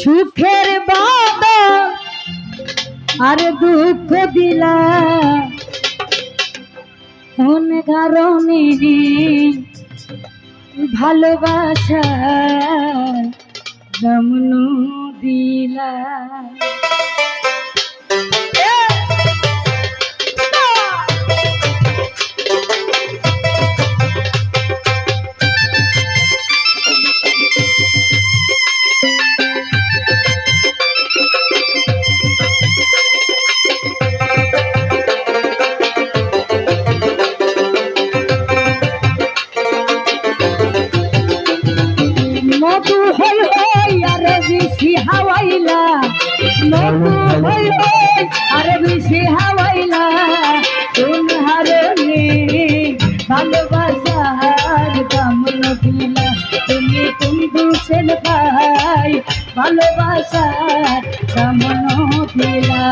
সুখের বাদ আর দুঃখ দিলা। কোন কারণে ভালোবাসা দমন দিলা। মধু হই হই, আর বেশি হাওয়াইলা। মধু হই হই, আর বেশি হাওয়াইলা। কোন হারনে ভালোবাসার কামন দিলা তুমি কুন্দু সেন ভাই, ভালোবাসার কামন দিলা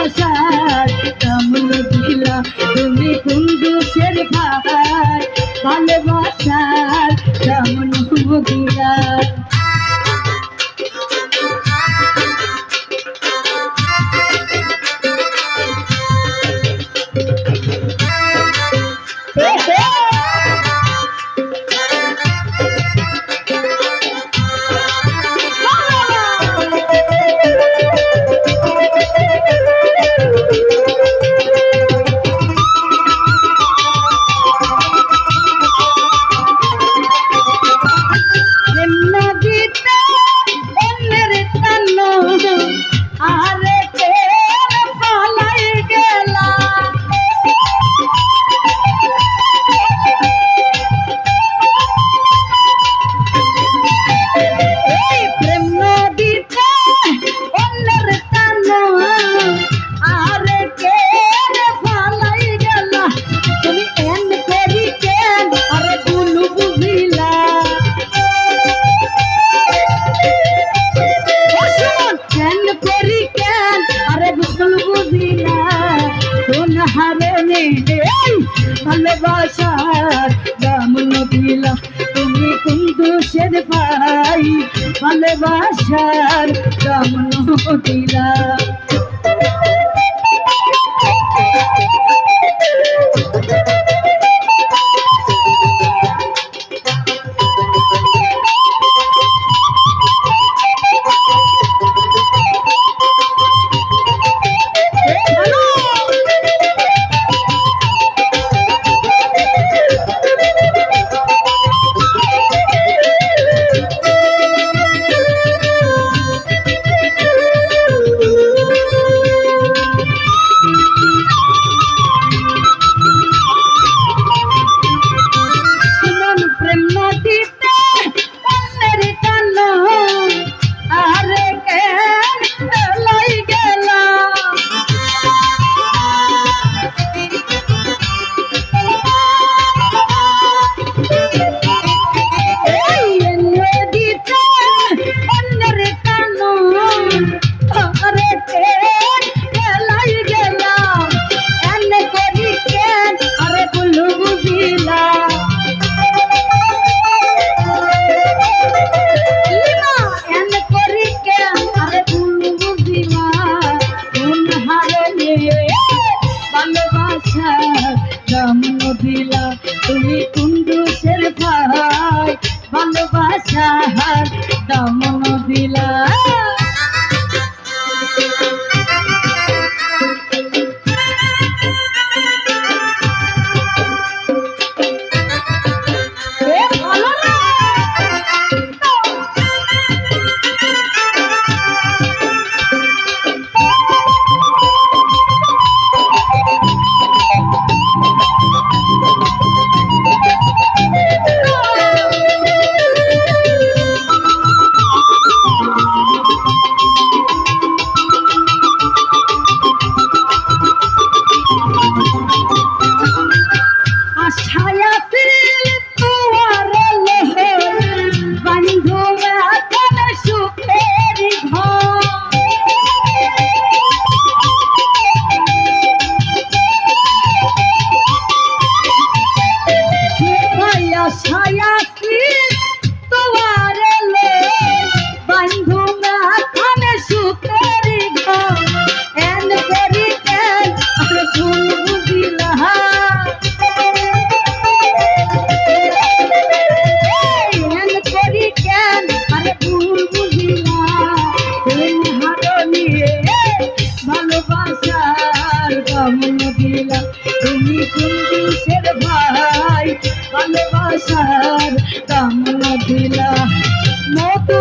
ভালোবাসার কামল দিলা। তুমি কুন্দুসের ভাই ভালোবাসার ভালোবাসার জন্ম নদিলা দমন দিলা। দাম দিলা মতো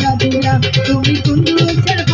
খেলাধুলা তুমি কুন্দু ছাড়া